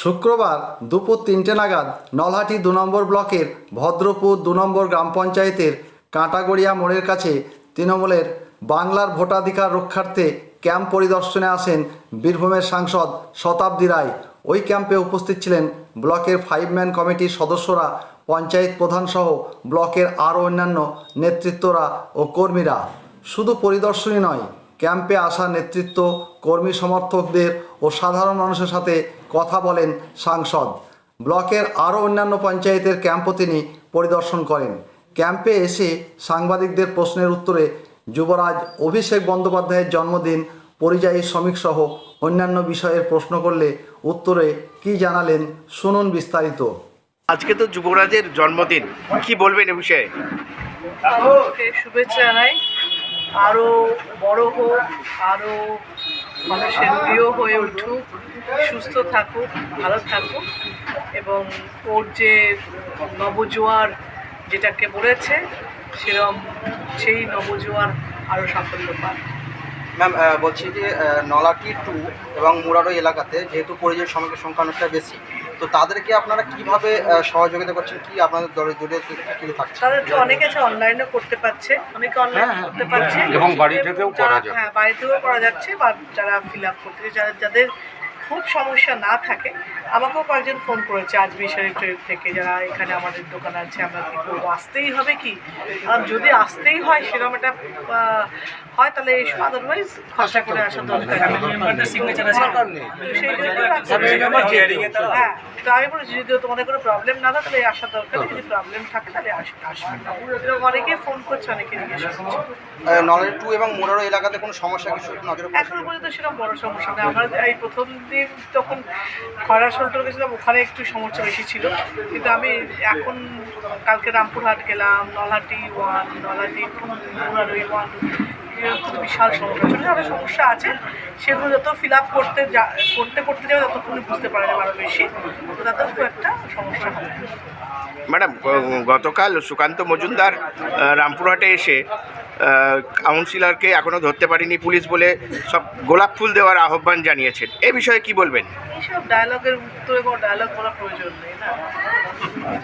শুক্রবার দুপুর তিনটে নাগাদ নলহাটি দু নম্বর ব্লকের ভদ্রপুর দু নম্বর গ্রাম পঞ্চায়েতের কাঁটাগড়িয়া মোড়ের কাছে তৃণমূলের বাংলার ভোটাধিকার রক্ষার্থে ক্যাম্প পরিদর্শনে আসেন বীরভূমের সাংসদ শতাব্দী রায়। ওই ক্যাম্পে উপস্থিত ছিলেন ব্লকের ফাইভ ম্যান কমিটির সদস্যরা, পঞ্চায়েত প্রধানসহ ব্লকের আরও অন্যান্য নেতৃত্বরা ও কর্মীরা। শুধু পরিদর্শনই নয়, ক্যাম্পে আসা নেতৃত্ব, কর্মী সমর্থকদের ও সাধারণ মানুষের সাথে কথা বলেন সাংসদ। ব্লকের আরও অন্যান্য পঞ্চায়েতের ক্যাম্পও তিনি পরিদর্শন করেন। ক্যাম্পে এসে সাংবাদিকদের প্রশ্নের উত্তরে যুবরাজ অভিষেক বন্দ্যোপাধ্যায়ের জন্মদিন পরিযায়ী শ্রমিকসহ অন্যান্য বিষয়ের প্রশ্ন করলে উত্তরে কি জানালেন শুনুন বিস্তারিত। আজকে তো যুবরাজের জন্মদিন কি বলবেন এ বিষয়ে? শুভেচ্ছা জানাই। আরও বড় হোক আরও মানুষের প্রিয় হয়ে উঠুক, সুস্থ থাকুক, ভালো থাকুক এবং ওর যে নবজোয়ার যেটাকে বলেছে, সেরম সেই নবজোয়ার আরও সাফল্য পায় ম্যাম বলছি যে নলাটি টু এবং মুরারো এলাকাতে যেহেতু পরিযায়ী শ্রমিকের সংখ্যা অনেকটা বেশি তো তাদেরকে আপনারা কীভাবে সহযোগিতা করছেন? কি আপনাদের দলে জুড়ে কি থাকছে? তাদের তো অনেকে আছে অনলাইনে করতে পারছে অনেকে অনলাইন করতে পারছে। এবং বাড়ি থেকেও করা যাবে। হ্যাঁ বাড়িতেও করা যাচ্ছে বা যারা ফিল আপ করতে যারা যাদের খুব সমস্যা না থাকে আমাকেও কয়েকজন ফোন করেছে আজমি শরীফ টরিফ থেকে যারা এখানে আমাদের দোকান আছে আমরা কি করব আসতেই হবে কি আর যদি আসতেই হয় সেরকম একটা হয় তাহলে এসো আদারওয়াইজ খরচা করে আসা দরকার সিগনেচার সেই জন্য হ্যাঁ তো আমি বলেছি যদি তোমাদের কোনো প্রবলেম না থাকে তাহলে আসার দরকার যদি প্রবলেম থাকে তাহলে আস আসবে এরকম অনেকে ফোন করছে অনেকে জিজ্ঞেস করছে আহ, টু এবং মুরারো এলাকাতে কোনো সমস্যা কিছু নজরে পড়ছে এখনও পর্যন্ত সেরকম বড় সমস্যা নেই আমরা এই প্রথম দিন তখন খরা শোল্টার গেছিলাম, ওখানে একটু সমস্যা বেশি ছিল। কিন্তু আমি এখন কালকে রামপুরহাট গেলাম, Nalhati one, Nalhati two one বিশাল সমস্যা। ছোটো ছোটো সমস্যা আছে, সেগুলো যত ফিল আপ করতে যা, করতে করতে যাবে ততক্ষণ বুঝতে পারা যাবে আরও বেশি। তো তাতেও খুব একটা সমস্যা হবে ম্যাডাম, গতকাল সুকান্ত মজুমদার রামপুরহাটে এসে কাউন্সিলরকে এখনও ধরতে পারিনি পুলিশ বলে সব গোলাপ ফুল দেওয়ার আহ্বান জানিয়েছেন। এ বিষয়ে কি বলবেন? এইসব ডায়লগের উত্তরে কোনো ডায়লগ বলার প্রয়োজন নেই না?